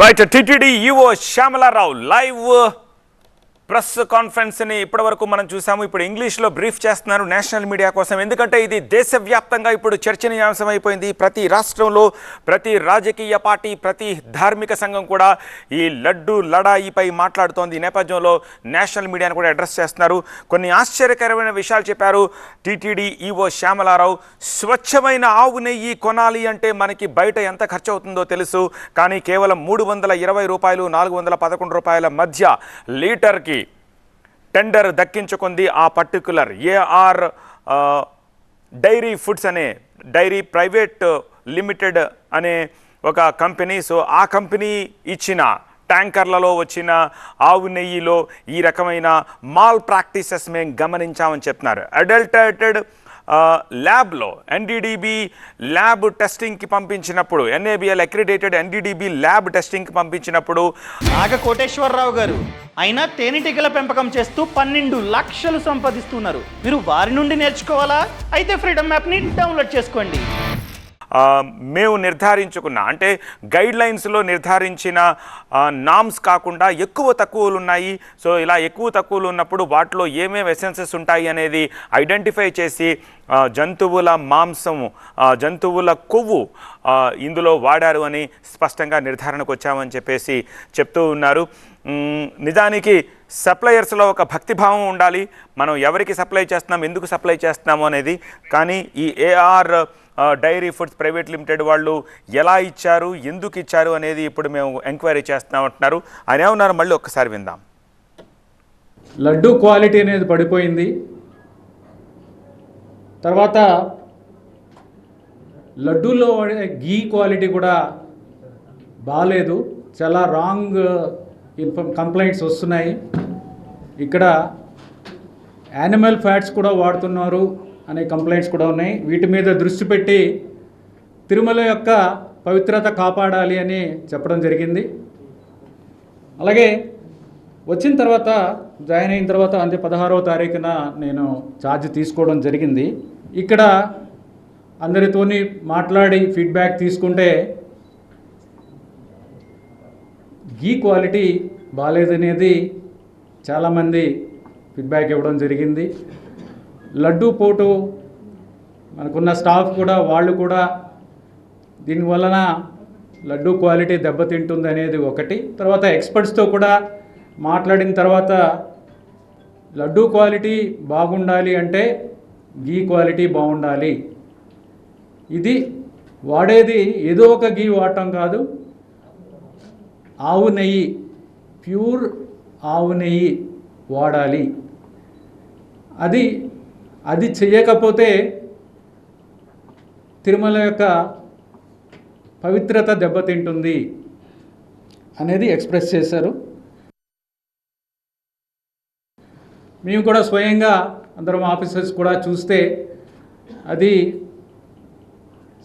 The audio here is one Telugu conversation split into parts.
Right TTD EO Shyamalarao live press కాన్ఫరెన్స్ని ఇప్పటివరకు మనం చూసాము. ఇప్పుడు ఇంగ్లీష్లో బ్రీఫ్ చేస్తున్నారు నేషనల్ మీడియా కోసం. ఎందుకంటే ఇది దేశవ్యాప్తంగా ఇప్పుడు చర్చనీయాంశం అయిపోయింది ప్రతి రాష్ట్రంలో ప్రతి రాజకీయ పార్టీ ప్రతి ధార్మిక సంఘం కూడా ఈ లడ్డు లడాయిపై మాట్లాడుతోంది. ఈ నేపథ్యంలో నేషనల్ మీడియాను కూడా అడ్రస్ చేస్తున్నారు. కొన్ని ఆశ్చర్యకరమైన విషయాలు చెప్పారు టీటీడీ ఈఓ శ్యామలారావు. స్వచ్ఛమైన ఆవు నెయ్యి కొనాలి అంటే మనకి బయట ఎంత ఖర్చు అవుతుందో తెలుసు. కానీ కేవలం మూడు వందల ఇరవై రూపాయలు నాలుగు వందల పదకొండు రూపాయల మధ్య లీటర్కి టెండర్ దక్కించుకుంది ఆ పర్టికులర్ ఏఆర్ డైరీ ఫుడ్స్ అనే డైరీ ప్రైవేట్ లిమిటెడ్ అనే ఒక కంపెనీ. సో ఆ కంపెనీ ఇచ్చిన ట్యాంకర్లలో వచ్చిన ఆవు నెయ్యిలో ఈ రకమైన మాల్ ప్రాక్టీసెస్ మేము గమనించామని చెప్తున్నారు. అడల్టేటెడ్ ల్యాబ్లో ఎన్డీడీబీ ల్యాబ్ టెస్టింగ్కి పంపించినప్పుడు ఎన్ఏబిఎల్ అక్రిడేటెడ్ ఎన్డీడీబీ ల్యాబ్ టెస్టింగ్కి పంపించినప్పుడు నాగ కోటేశ్వరరావు గారు అయినా తేనెటీగల పెంపకం చేస్తూ పన్నెండు లక్షలు సంపాదిస్తున్నారు. మీరు వారి నుండి నేర్చుకోవాలా? అయితే ఫ్రీడమ్ యాప్ని డౌన్లోడ్ చేసుకోండి. మేము నిర్ధారించుకున్న అంటే గైడ్ లైన్స్లో నిర్ధారించిన నామ్స్ కాకుండా ఎక్కువ తక్కువలు ఉన్నాయి. సో ఇలా ఎక్కువ తక్కువలు ఉన్నప్పుడు వాటిలో ఏమేమి ఎసెన్సెస్ ఉంటాయి అనేది ఐడెంటిఫై చేసి జంతువుల మాంసము జంతువుల కొవ్వు ఇందులో వాడారు అని స్పష్టంగా నిర్ధారణకు వచ్చామని చెప్పేసి చెప్తూ ఉన్నారు. నిజానికి సప్లయర్స్లో ఒక భక్తిభావం ఉండాలి. మనం ఎవరికి సప్లై చేస్తున్నాం ఎందుకు సప్లై చేస్తున్నాము అనేది. కానీ ఈ AR dairy foods private limited వాళ్ళు ఎలా ఇచ్చారు ఎందుకు ఇచ్చారు అనేది ఇప్పుడు మేము ఎంక్వైరీ చేస్తున్నామంటున్నారు ఆయన ఏమన్నారు? మళ్ళీ ఒక్కసారి విందాం. లడ్డు క్వాలిటీ అనేది పడిపోయింది. తర్వాత లడ్డూలో వాడే గీ క్వాలిటీ కూడా బాగాలేదు. చాలా రాంగ్ కంప్లైంట్స్ వస్తున్నాయి. ఇక్కడ యానిమల్ ఫ్యాట్స్ కూడా వాడుతున్నారు అనే కంప్లైంట్స్ కూడా ఉన్నాయి. వీటి మీద దృష్టి పెట్టి తిరుమల యొక్క పవిత్రత కాపాడాలి అని చెప్పడం జరిగింది. అలాగే వచ్చిన తర్వాత జాయిన్ అయిన తర్వాత అంటే పదహారవ తారీఖున నేను ఛార్జ్ తీసుకోవడం జరిగింది. ఇక్కడ అందరితోని మాట్లాడి ఫీడ్బ్యాక్ తీసుకుంటే ఈ క్వాలిటీ బాగాలేదనేది చాలామంది ఫీడ్బ్యాక్ ఇవ్వడం జరిగింది. లడ్డూ పోటు మనకున్న స్టాఫ్ కూడా వాళ్ళు కూడా దీనివలన లడ్డు క్వాలిటీ దెబ్బతింటుంది అనేది ఒకటి. తర్వాత ఎక్స్పర్ట్స్తో కూడా మాట్లాడిన తర్వాత లడ్డు క్వాలిటీ బాగుండాలి అంటే గీ క్వాలిటీ బాగుండాలి. ఇది వాడేది ఏదో ఒక గీ వాడటం కాదు. ఆవు నెయ్యి ప్యూర్ ఆవు నెయ్యి వాడాలి. అది అది చేయకపోతే తిరుమల యొక్క పవిత్రత దెబ్బతింటుంది అనేది ఎక్స్ప్రెస్ చేశారు. మేము కూడా స్వయంగా అందరం ఆఫీసర్స్ కూడా చూస్తే అది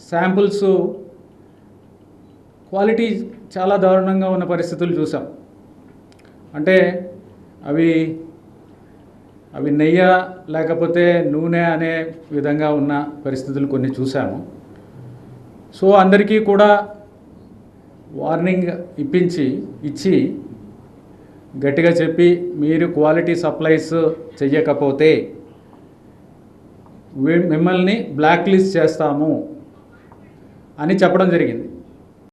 శాంపుల్స్ క్వాలిటీ చాలా దారుణంగా ఉన్న పరిస్థితులు చూసాం. అంటే అవి అవి నెయ్య లేకపోతే నూనె అనే విధంగా ఉన్న పరిస్థితులు కొన్ని చూసాము. సో అందరికీ కూడా వార్నింగ్ ఇప్పించి ఇచ్చి గట్టిగా చెప్పి మీరు క్వాలిటీ సప్లైస్ చెయ్యకపోతే మిమ్మల్ని బ్లాక్ లిస్ట్ చేస్తాము అని చెప్పడం జరిగింది.